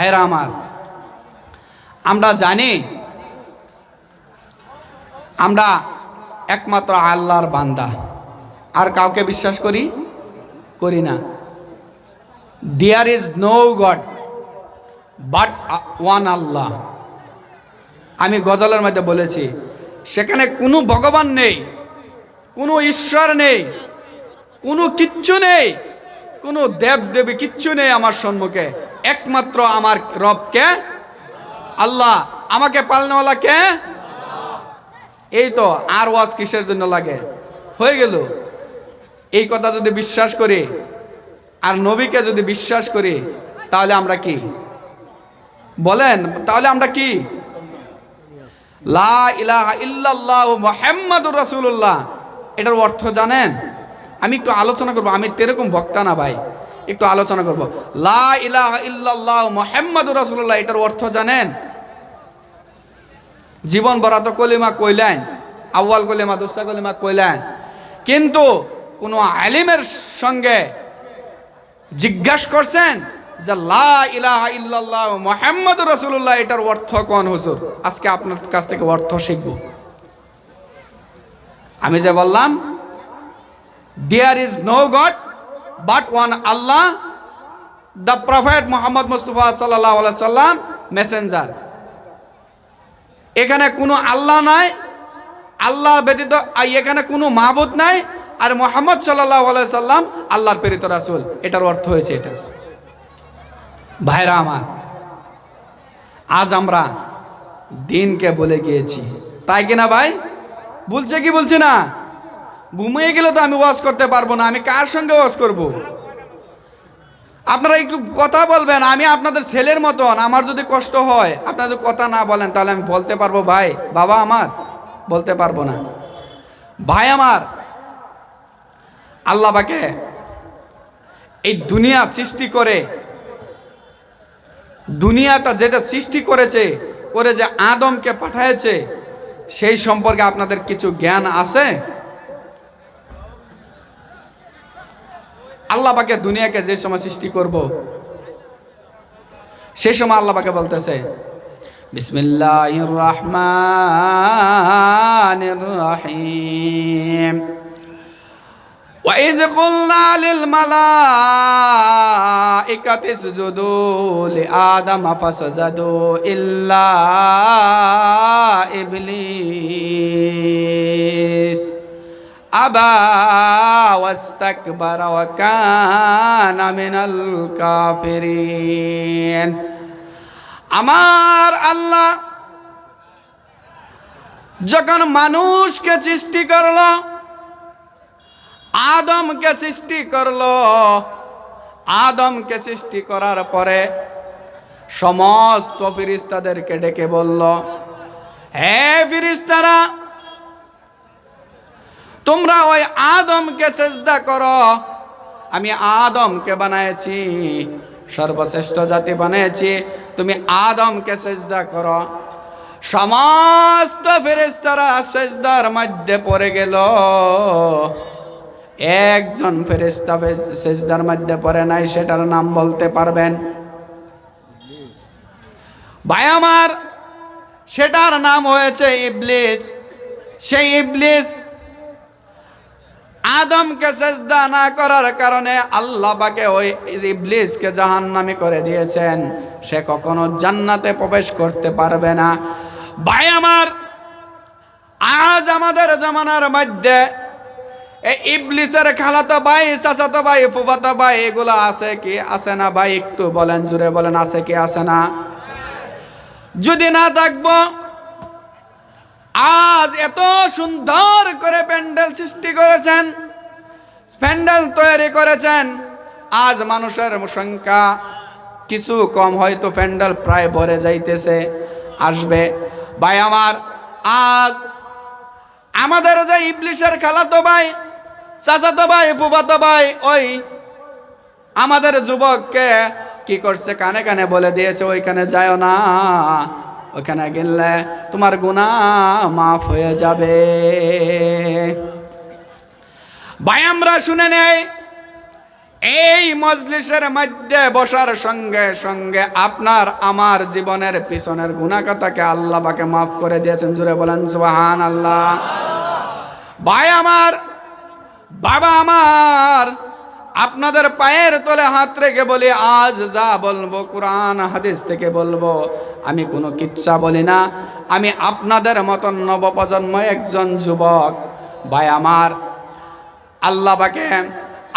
ভাইরা আমার, আমরা জানি, আমরা একমাত্র আল্লাহর বান্দা। আর কাউকে বিশ্বাস করি? করি না। There is no God but one Allah আমি গজলের মধ্যে বলেছি, সেখানে কোনো ভগবান নেই, কোনো ঈশ্বর নেই, কোনো কিচ্ছু নেই, কোনো দেব দেবী কিচ্ছু নেই আমার সম্মুখে। একমাত্র আমার রবকে? আল্লাহ, আমাকে পালনেওয়ালা কে? এই তো আর ওয়াজ কিসের জন্য লাগে? হয়ে গেল। এই কথা যদি বিশ্বাস করি, আর নবীকে যদি বিশ্বাস করি, তাহলে আমরা কি? বলেন, তাহলে আমরা কি? লা ইলাহা ইল্লাল্লাহ মুহাম্মাদুর রাসূলুল্লাহ। এটার অর্থ জানেন? আমি একটু আলোচনা করব, আমি তেরকম বক্তা না ভাই। একটু আলোচনা করব। লা ইলাহা ইল্লাল্লাহ মুহাম্মাদুর এটার অর্থ জানেন? জীবন বরাত কলিমা কইলেন, আউয়াল কলিমা, দুসরা কলিমা কইলেন। কিন্তু কোনো আলিমের সঙ্গে জিজ্ঞাসা করছেন যে লা ইলাহা ইল্লাল্লাহ মুহাম্মদ রাসূলুল্লাহ, এটার অর্থ কোন হুজুর? আজকে আপনার কাছ থেকে অর্থ শিখব। আমি যে বললাম there is no God but one Allah the prophet Muhammad Mustafa সাল্লাহ সাল্লাম মেসেঞ্জার এখানে কোনো আল্লাহ নাই, আল্লাহ ব্যতীত এখানে কোনো মাহবুদ নাই, আর মোহাম্মদ সাল্লাহ সাল্লাম আল্লাহর প্রেরিত রাসুল। এটার অর্থ হয়েছে এটা। ভাইরা আমার, আজ আমরা দিনকে বলে গিয়েছি। তাই কিনা ভাই? বলছে কি বলছি না? ঘুমিয়ে গেলে তো আমি ওয়াজ করতে পারব না, আমি কার সঙ্গে ওয়াজ করব। আপনারা একটু কথা বলবেন, আমি আপনাদের ছেলের মতন, আমার যদি কষ্ট হয়, আপনারা যদি কথা না বলেন, তাহলে আমি বলতে পারব, ভাই, বাবা আমার। বলতে পারব না। ভাই আমার, আল্লাহ বাকে এই দুনিয়া সৃষ্টি করে, দুনিয়াটা যেটা সৃষ্টি করেছে, করে যে আদমকে পাঠাইছে সেই সম্পর্কে আপনাদের কিছু জ্ঞান আছে? আল্লাহ পাকে দুনিয়াকে যে সময় সৃষ্টি করব সেই সময় আল্লাহ পাকে বলতেছে বিসমিল্লাহির রহমানির রহিম وإذ قلنا للملائكة اسجدوا لآدم فسجدوا إلا إبليس আবা ওয়াস্তাকবারা ওয়া কানা মিনাল কাফিরিন। আমার আল্লাহ যখন মানুষকে সৃষ্টি করল, আদমকে সৃষ্টি করল, আদমকে সৃষ্টি করার পরে সমস্ত ফিরিস্তাদেরকে ডেকে বলল, হে ফিরিস্তারা তোমরা ওই আদমকে চেষ্টা করো। আমি আদমকে বানাইছি সর্বশ্রেষ্ঠ জাতি বানিয়েছি, তুমি আদমকে চেষ্টা করো। সমস্ত ফেরেস্তারা সেজদার মধ্যে পড়ে গেল। একজন ফেরেস্তা সেজদার মধ্যে পড়ে নাই, সেটার নাম বলতে পারবেন? ভাই আমার, সেটার নাম হয়েছে ইবলিস। সেই ইবলিস আদমকে সেজদা না করার কারণে আল্লাহ ওই ইবলিসকে জাহান্নামি করে দিয়েছেন। সে কখনো জান্নাতে প্রবেশ করতে পারবে না। ভাই আমার, আজ আমাদের জামানার মধ্যে এই ইবলিসের খালাতো ভাই, চাচাতো ভাই, ফুফাতো ভাই, এগুলো আছে কি, আছে না? ভাই একটু বলেন জুড়ে বলেন, আছে কি, আছে না? যদি না থাকব আজ এত সুন্দর করে প্যান্ডেল সৃষ্টি করেছেন, প্যান্ডেল তৈরি করেছেন, আজ মানুষের সংখ্যা কিছু কম হয়তো প্যান্ডেল প্রায় ভরে যাইতেছে, আসবে। ভাই আমার, আজ আমাদের যে ইবলিশের খালাতো ভাই, চাচাতো ভাই, ফুফাতো ভাই, ওই আমাদের যুবককে কি করছে, কানে কানে বলে দিয়েছে, ওইখানে যায় না। ওইখানে গেলে তোমার গুণা মাফ হয়ে যাবে। ভাই, আমরা শুনে নেই, এই মজলিসের মধ্যে বসার সঙ্গে সঙ্গে আপনার আমার জীবনের পিছনের গুণাকতাকে আল্লাহ বাকে মাফ করে দিয়েছেন। জুড়ে বলেন সুবাহান আল্লাহ ভাই আমার, বাবা আমার আপনাদের পায়ের তলে হাত রেখে বলি, আজ যা বলব কোরআন, হাদিস থেকে বলব। আমি কোনো কিচ্ছা বলি না। আমি আপনাদের মতন নবপ্রজন্ম একজন যুবক। ভাই আমার, আল্লাহ পাকে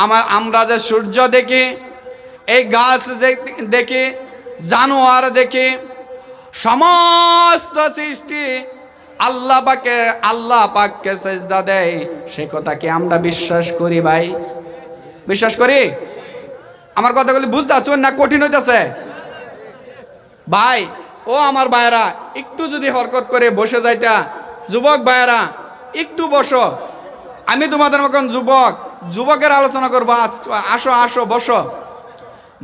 আমার আমরা যে সূর্য দেখি, এই গাছ দেখি, জানোয়ার দেখি, সমস্ত সৃষ্টি আল্লাহ পাকে, আল্লাহ পাককে সেজদা দেয়। সে কথা কি আমরা বিশ্বাস করি ভাই? বিশ্বাস করি? আমার কথাগুলি বুঝতে আসুন না, কঠিন হইতেছে। ভাই, ও আমার ভাইয়েরা, একটু যদি হরকত করে বসে যাইতা। যুবক ভাইয়েরা, একটু বসো। আমি তোমাদের মতন যুবক, যুবকের আলোচনা করব আসো আসো, বসো।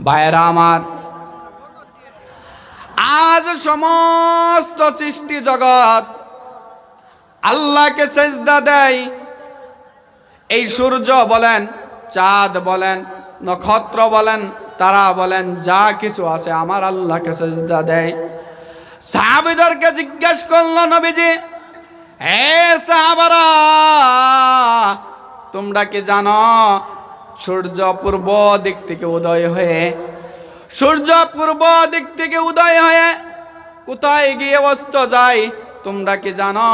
ভাইয়েরা আমার, আজ সমস্ত সৃষ্টি জগৎ আল্লাহকে সেজদা দেয়। এই সূর্য বলেন চাঁদ বলেন, নক্ষত্র বলেন, তারা বলেন, যা কিছু আছে আমার আল্লাহকে সেজদা দেয়। সাহাবিদেরকে জিজ্ঞেস করল নবীজি হে সাহাবারা, তোমরা কি জানো, সূর্য পূর্ব দিক থেকে উদয় হয়ে, সূর্য পূর্ব দিক থেকে উদয় হয়ে কোথায় গিয়ে অস্ত যায়, তোমরা কি জানো?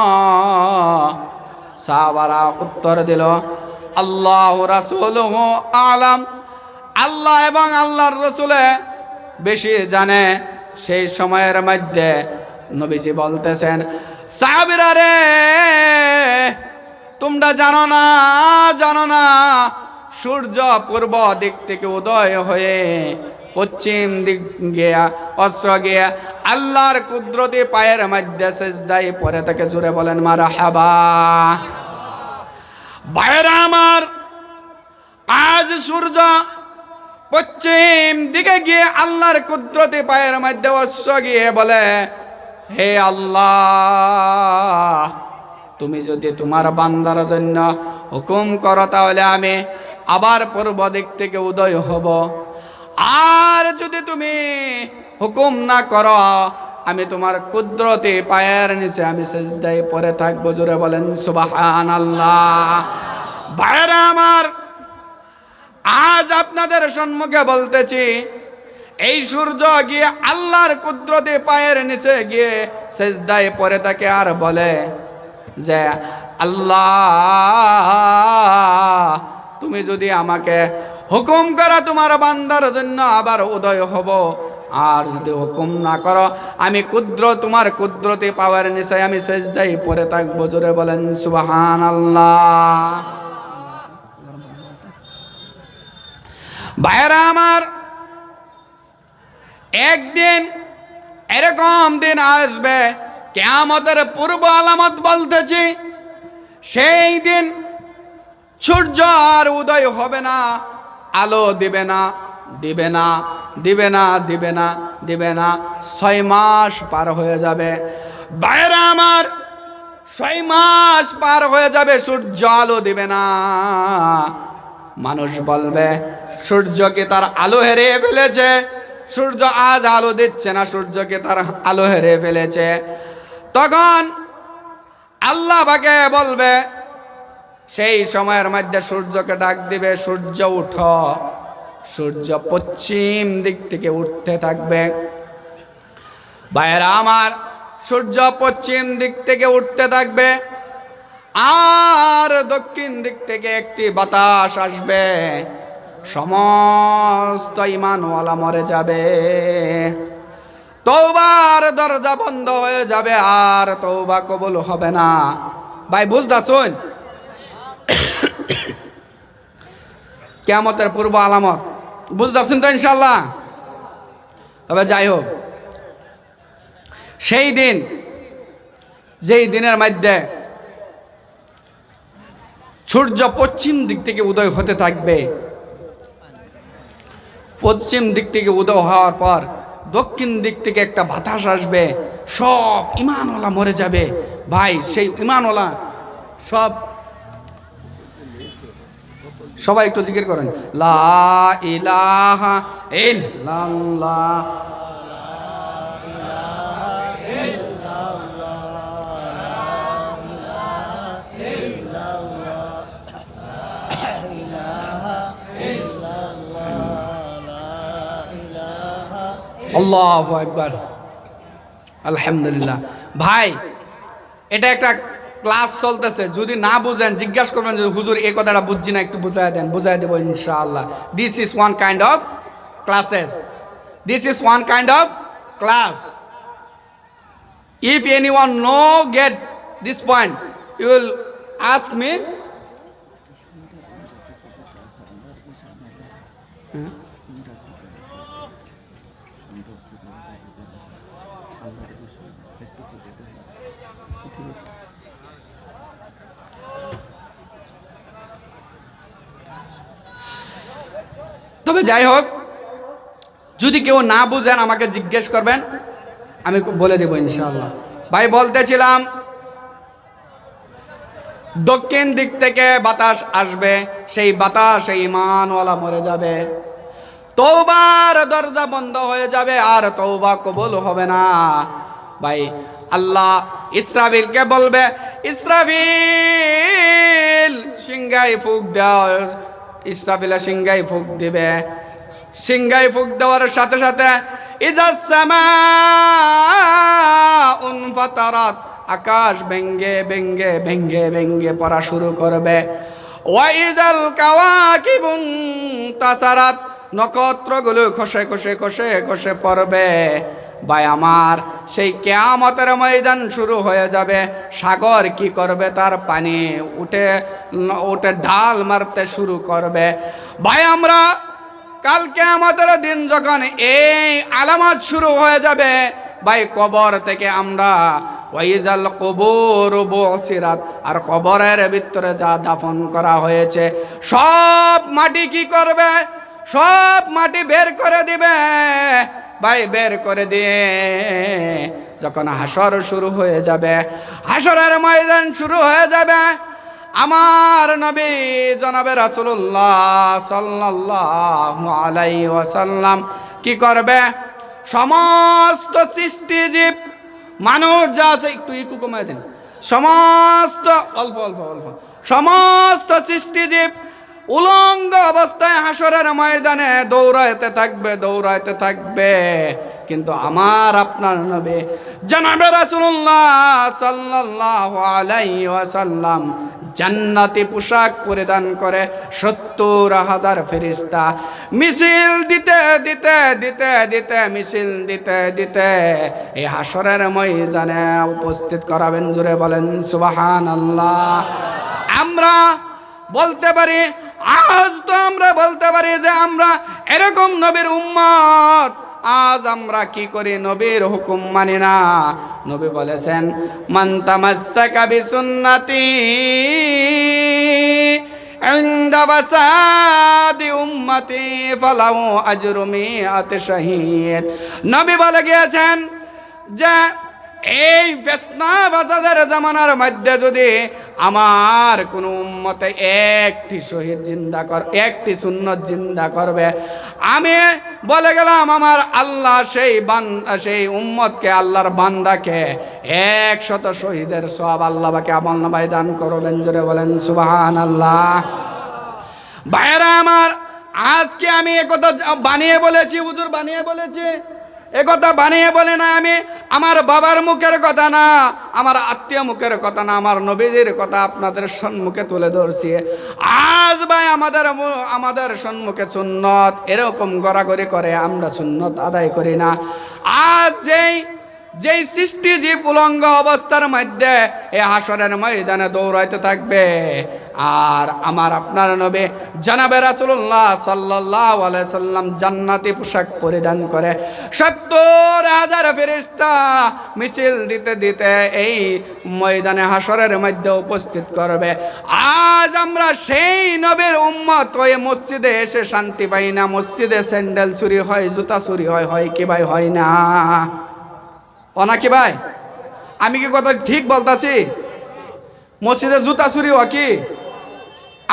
সাহাবারা উত্তর দিল আল্লাহ রাসুল আলাম। আল্লাহ এবং আল্লাহর রসুলে বেশি জানে, সেই সময়ের মধ্যে নবীজি বলতেছেন, সাহাবিরা রে, তোমরা জানো না জানো না, সূর্য পূর্ব দিক থেকে উদয় হয়ে পশ্চিম দিক গিয়া, অস্ত্র গিয়া আল্লাহর কুদরতি পায়ের মধ্যে শেষ দায়ী পরে তাকে জুড়ে বলেন মারা হাবা বাইরা আমার। আজ সূর্য পশ্চিম দিকে গিয়ে আল্লাহর কুদরতি পায়ের মধ্যে অশ্ব গিয়ে বলে, হে আল্লাহ, তুমি যদি তোমার বান্দার জন্য হুকুম করো তাহলে আমি আবার পূর্ব দিক থেকে উদয় হব। আর যদি তুমি হুকুম না করো আমি তোমার কুদরতি পায়ের নিচে আমি সেজদায় পরে থাকব, জোরে বলেন সুবাহান আল্লাহ ভাইরা আমার, আজ আপনাদের সম্মুখে বলতেছি, এই সূর্য গিয়ে আল্লাহর কুদরতি পায়ের নিচে গিয়ে সেজদায় পরে তাকে আর বলে যে, আল্লাহ, তুমি যদি আমাকে হুকুম করা, তোমার বান্দার জন্য আবার উদয় হব আর যদি হুকুম না করো, আমি কুদ্র তোমার কুদরতি পাওয়ার নিচে আমি শেষ দেয় পরে থাকব। জোরে বলেন সুবাহান আল্লাহ ভাইরা আমার, একদিন এরকম দিন আসবে, কেয়ামতের পূর্ব আলামত বলতেছি, সেই দিন সূর্য আর উদয় হবে না, আলো দিবে না। দিবে না দিবে না দিবে না দিবে না। ছয় মাস পার হয়ে যাবে। বাইরে আমার ছয় মাস পার হয়ে যাবে, সূর্য আলো দিবে না। মানুষ বলবে সূর্যকে তার আলো হেরিয়ে ফেলেছে? সূর্য আজ আলো দিচ্ছে না সূর্যকে তার আলো হেরিয়ে ফেলেছে? তখন আল্লাহ বাকে বলবে, সেই সময়ের মধ্যে সূর্যকে ডাক দিবে, সূর্য উঠ। সূর্য পশ্চিম দিক থেকে উঠতে থাকবে। ভাইয়েরা আমার, সূর্য পশ্চিম দিক থেকে উঠতে থাকবে আর দক্ষিণ দিক থেকে একটি বাতাস আসবে। সমস্ত ইমানওয়ালা মরে যাবে। তৌবার দরজা বন্ধ হয়ে যাবে আর তৌবা কবুল হবে না। ভাই, বুঝদা, শুন। কেমতের পূর্ব আলামত। বুঝতেছেন তো ইনশাল্লাহ তবে যাই হোক, সেই দিন, যেই দিনের মধ্যে সূর্য পশ্চিম দিক থেকে উদয় হতে থাকবে, পশ্চিম দিক থেকে উদয় হওয়ার পর দক্ষিণ দিক থেকে একটা বাতাস আসবে, সব ইমানওয়ালা মরে যাবে। ভাই, সেই ইমানওয়ালা সব সবাই একটু জিজ্ঞেস করেন। লা আল্লাহ একবার আলহামদুলিল্লাহ। ভাই এটা একটা ক্লাস চলতেছে, যদি না বুঝেন, জিজ্ঞাসা করবেন হুজুর, এই কথাটা বুঝছি না, একটু বুঝাই দেন বুঝাই দেবো ইনশাআল্লাহ। This is one kind of classes this is one kind of class if any one no get this point you will ask me তবে যাই হোক। যদি কেউ না বুঝেন, আমাকে জিজ্ঞেস করবেন, আমি বলে দেবো ইনশাআল্লাহ। ভাই, বলতেছিলাম, দক্ষিণ দিক থেকে বাতাস আসবে, সেই বাতাস, সেই ইমানওয়ালা মরে যাবে। তৌবার দরজা বন্ধ হয়ে যাবে, আর তৌবা কবুল হবে না। ভাই, আল্লাহ ইসরাফিলকে বলবে, ইসরাফিল সিংগাই ফুক দেওয়া ইসরাফিলা সিংগাই ফুক দিবে। সিংগাই ফুক দেওয়ার সাথে সাথে ইজাসমা উনফাতারাত আকাশ ভেঙ্গে ভেঙ্গে ভেঙ্গে ভেঙ্গে পড়া শুরু করবে। ওয়াইজাল কাওয়াকিবুন তাসারাত নক্ষত্রগুলো খসে খসে খসে খসে পড়বে। ভাই আমার, সেই কেয়ামতের ময়দান শুরু হয়ে যাবে। সাগর কি করবে তার পানি উঠে উঠে ঢাল মারতে শুরু করবে। ভাই আমরা কালকে আমাদের দিন যখন এই আলামত শুরু হয়ে যাবে, ভাই কবর থেকে আমরা ওয়াইজাল কবর বসিরাত, আর কবরের ভিতরে যা দাফন করা হয়েছে, সব মাটি কি করবে? সব মাটি বের করে দিবে। ভাই বের করে দিয়ে যখন হাসর শুরু হয়ে যাবে, হাসরের ময়দান শুরু হয়ে যাবে, আমার নবী জনাবে রাসূলুল্লাহ সাল্লাল্লাহু আলাইহি ওয়াসাল্লাম কি করবে? সমস্ত সৃষ্টিজীব মানুষ যা আছে একটু ইকু কমায় দেন। সমস্ত, অল্প অল্প অল্প। সমস্ত সৃষ্টিজীব উলঙ্গ অবস্থায় হাসরের ময়দানে দৌড়াইতে থাকবে দৌড়াইতে থাকবে। কিন্তু আমার আপনার নবী, জানাবে রাসূলুল্লাহ সাল্লাল্লাহু আলাইহি ওয়াসাল্লাম, জান্নাতি পোশাক পরিধান করে সত্তর হাজার ফেরিস্তা মিছিল দিতে দিতে দিতে দিতে, মিছিল দিতে দিতে এই হাসরের ময়দানে উপস্থিত করাবেন জুড়ে বলেন সুবাহান আল্লাহ আমরা বলতে পারি আজ তো আমরা বলতে পারি যে আমরা এরকম নবীর উম্মত। আজ আমরা কি করি নবীর হুকুম মানি না? নবী বলেছেন মান্তামাস্তা কাবি সুন্নাতি উম্মতি ফালাও আজরুমি আতে শহীদ। নবী বলে গিয়েছেন যে এই ফেসনা বাজাদের জামানার মধ্যে যদি আমার কোন উম্মতে একটি শহীদ জিন্দা কর, একটি সুন্নত জিন্দা করবে, আমি বলে গেলাম, আমার আল্লাহ সেই বান, সেই উম্মতকে, আল্লাহর বান্দাকে একশত শহীদের সব আল্লাহকে আমল নামায় দান করবেন, জোরে বলেন সুবাহান আল্লাহ ভাইয়েরা আমার, আজকে আমি একথা বানিয়ে বলেছি, হুজুর বানিয়ে বলেছি। একথা বানিয়ে বলে না আমি, আমার বাবার মুখের কথা না, আমার আত্মীয় মুখের কথা না, আমার নবীদের কথা আপনাদের সম্মুখে তুলে ধরছি। আজ ভাই আমাদের আমাদের সম্মুখে সুন্নত এরকম গড়াগড়ি করে আমরা সুন্নত আদায় করি না। আজ যেই যেই সৃষ্টি জীব উলঙ্গ অবস্থার মধ্যে, এ হাসরের ময়দানে দৌড়াইতে থাকবে। আর আমার আপনার নবে জানাবে রাসুল্লাহ সাল্লাহ সাল্লাম জান্নাতি পোশাক পরিধান করে। সত্তর হাজার ফেরিস্তা মিছিল দিতে দিতে এই ময়দানে হাসরের মধ্যে উপস্থিত করবে। আজ আমরা সেই নবের উম্মত হয়ে মসজিদে এসে শান্তি পাই না। মসজিদে স্যান্ডেল চুরি হয়, জুতা চুরি হয় হয় কি ভাই, হয় না। ও নাকি ভাই? আমি কি কথা ঠিক বলতাছি? মসজিদে জুতা চুরি হয় কি?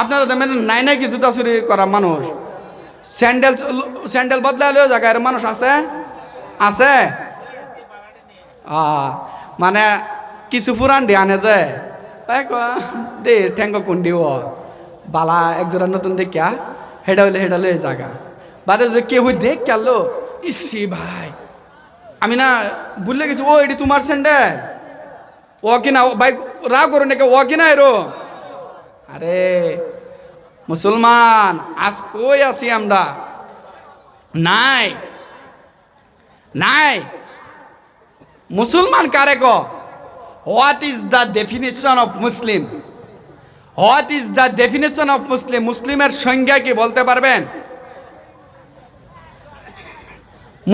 আপনারা দেখবেন নাই নাই কি জুতা চুরি করা মানুষ? স্যান্ডেল স্যান্ডেল বদলালেও জায়গায় মানুষ আছে? আছে? মানে কিছু পুরান দিয়ে আনে যে। দে, ঠেঙ্গ কুন্ডি ও। বালা, একজোড়া নতুন দেখিয়া হেডা হইলে হেডা লয়ে জাগা বাদে যে কেউ দেখ কেলো ইসি ভাই। আমি না ভুলে গেছি, ও এটি তোমার স্যান্ডেল ও কিনা ভাই রা করো নাকি ও কিনা এরো? আরে, মুসলমান, আজ কই আছি আমরা? নাই নাই। মুসলমান কারে ক? What is the definition of Muslim what is the definition of Muslim মুসলিমের সংজ্ঞা কি বলতে পারবেন?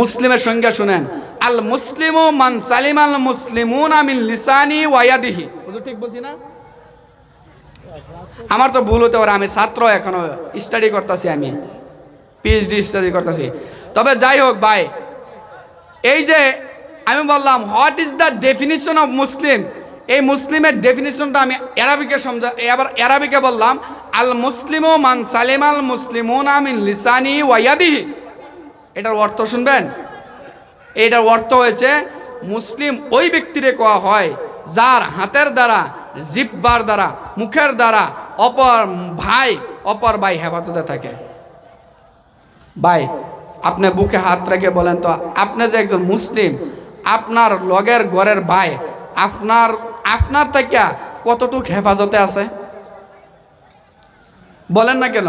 মুসলিমের সংজ্ঞা শুনেন। আল মুসলিম মান সালিম আল মুসলিমুন আমিন লিসানি ওয়াইয়াদিহি বুঝো ঠিক বলছি না? আমার তো ভুল হতে পারে, আমি ছাত্র এখনও স্টাডি করতেছি আমি। পিএইচডি স্টাডি করতেছি। তবে যাই হোক ভাই, এই যে আমি বললাম what is the definition of Muslim এই মুসলিমের ডেফিনিশনটা আমি অ্যারাবিকে সমঝা এবার অ্যারাবিকে বললাম আল মুসলিমও মান সালিম আল মুসলিমুন আমিন লিসানি ওয়াইয়াদিহি এটার অর্থ শুনবেন? এটার অর্থ হয়েছে মুসলিম ওই ব্যক্তিরে কোয়া হয় যার হাতের দ্বারা, জিব্বার দ্বারা, মুখের দ্বারা অপর ভাই অপর ভাই হেফাজতে থাকে। ভাই, আপনি বুকে হাত রেখে বলেন তো, আপনি যে একজন মুসলিম, আপনার লগের ঘরের ভাই, আপনার আপনার থেকে কতটুক হেফাজতে আছে? বলেন না কেন?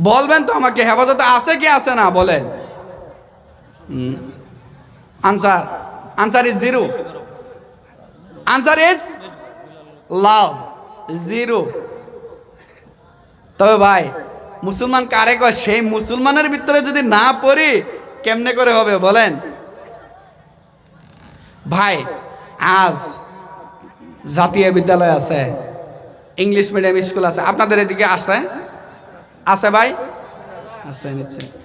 বলবেন তো আমাকে, হেফাজতে আছে কি আছে না? বলেন। Answer answer is zero answer is love zero তবে ভাই, মুসলমান কারে কয়? সেই মুসলমানের ভিতরে যদি না পড়ি, কেমনে করে হবে বলেন? ভাই, আজ জাতীয় বিদ্যালয় আছে, ইংলিশ মিডিয়াম স্কুল আছে। আপনাদের এদিকে আছে? আছে ভাই? আছে নিশ্চয়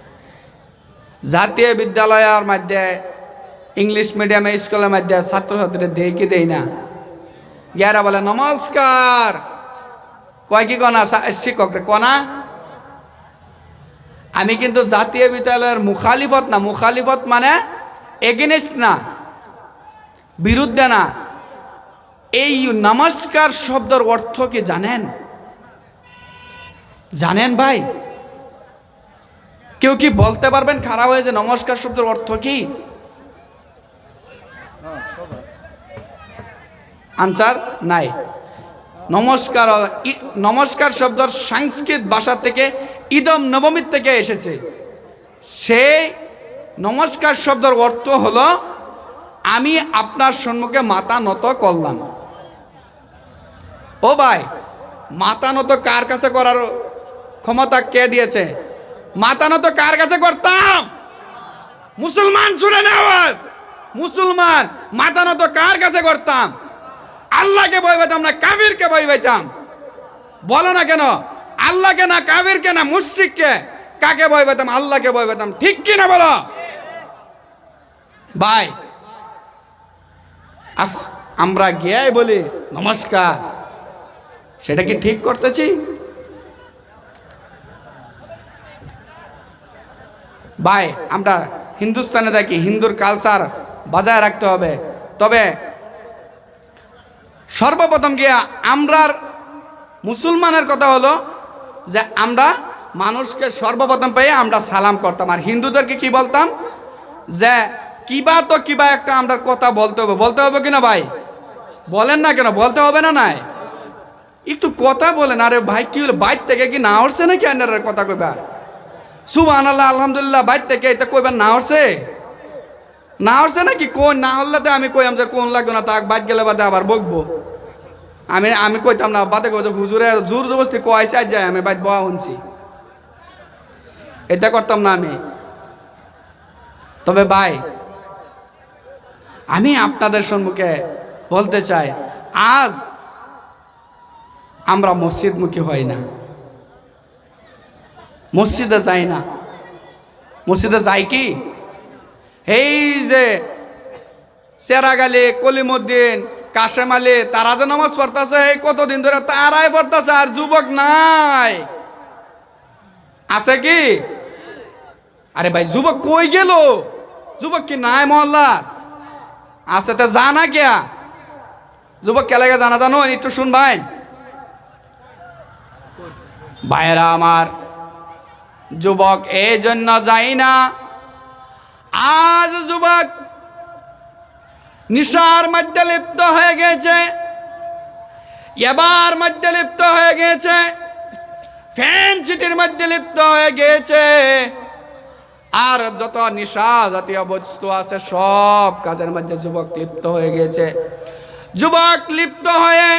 জাতীয় বিদ্যালয়ের মধ্যে ইংলিশ মিডিয়ামে স্কুলের মধ্যে ছাত্রছাত্রীদের দেই কি দেই না। ইয়ারা বলে নমস্কার কয় কি কনা? শিক্ষক রে কনা? আমি কিন্তু জাতীয় বিদ্যালয়ের মুখালিফত না, মুখালিফত মানে এগেনিস্ট না বিরুদ্ধে না। এই নমস্কার শব্দের অর্থ কি জানেন? জানেন ভাই? কেউ কি বলতে পারবেন? খারাপ হয়েছে, নমস্কার শব্দের অর্থ কি? আনসার নাই। নমস্কার নমস্কার শব্দর সংস্কৃত ভাষা থেকে ইদম নবমীর থেকে এসেছে। সেই নমস্কার শব্দের অর্থ হলো, আমি আপনার সম্মুখে মাথা নত করলাম। ও ভাই, মাথা নত কার কাছে করার ক্ষমতা কে দিয়েছে? মাথা নত কার কাছে করতাম? মুসলমান শুনে আওয়াজ মুসলমান, মাথা নত কার কাছে করতাম? আল্লাহকে ভয় পেতাম না কাবিরকে ভয় পেতাম বলো না কেন? আল্লাহকে না কাবিরকে না মুশরিককে কাকে ভয় পেতাম আল্লাহকে ভয় পেতাম ঠিক কি না বলো? ভাই, আস, আমরা গিয়াই বলি, নমস্কার। সেটা কি ঠিক করতেছি? ভাই, আমরা হিন্দুস্তানে থাকি, হিন্দুর কালচার বজায় রাখতে হবে। তবে সর্বপ্রথম গিয়া আমরার মুসলমানের কথা হলো যে আমরা মানুষকে সর্বপ্রথম পেয়ে আমরা সালাম করতাম। আর হিন্দুদেরকে কি বলতাম? যে কিবা তো কিবা একটা আমরা কথা বলতে হবে। বলতে হবে কিনা ভাই? বলেন না কেন? বলতে হবে না নাই? একটু কথা বলেন। আরে ভাই, কি হলো? বাইর থেকে কি না উঠছে নাকি আন্ডারের কথা কইবা? সুবাহ আল্লাহ আলহামদুলিল্লাহ, বাইর থেকে এটা কইবার না উঠছে না উঠছে নাকি? কোন? না হলে তো আমি কইলাম যে কোন লাগবে না, তাক বাদ গেলে বাদে আবার বকবো। আমি আমি কইতাম না, বাদে কই হুজুরে জোর জবস্তি কয়েছে আজ যায়, আমি বাইর বয়া শুনছি এটা করতাম না আমি। তবে ভাই, আমি আপনাদের সম্মুখে বলতে চাই, আজ আমরা মসজিদমুখী হই না। মসজিদে যাই না। মসজিদে যাই কি? এই যে সেরাগালি, কলিমুদ্দিন, কাশেম আলী, তারা যে নামাজ পড়তেছে, এই কতদিন ধরে তারাই পড়তেছে আর যুবক নাই। আছে কি? আরে ভাই, যুবক কই গেল? যুবক কি নাই মহল্লা? আছে তা জানা কেয়া যুবক কে লাগে জানা জানো? একটু শুন ভাই। ভাইয়েরা আমার যুবক এই জন্য যাই না। আজ যুবক নিশার মধ্যে লিপ্ত হয়ে গেছে, এবার মধ্যে লিপ্ত হয়ে গেছে, ফ্যান সিটির মধ্যে লিপ্ত হয়ে গেছে। আর যত নিশা জাতীয় বস্তু আছে, সব কাজের মধ্যে যুবক লিপ্ত হয়ে গেছে। যুবক লিপ্ত হয়ে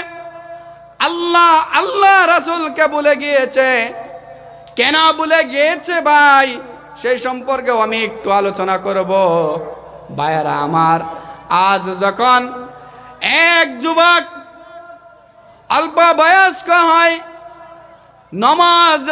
আল্লাহ আল্লাহ রাসুলকে বলে গিয়েছে কেন বলে গিয়েছে ভাই? সেই সম্পর্কে আমি একটু আলোচনা করব। ভাইয়ারা আমার, আজ যখন এক যুবক অল্প বয়স্ক হয়, নমাজ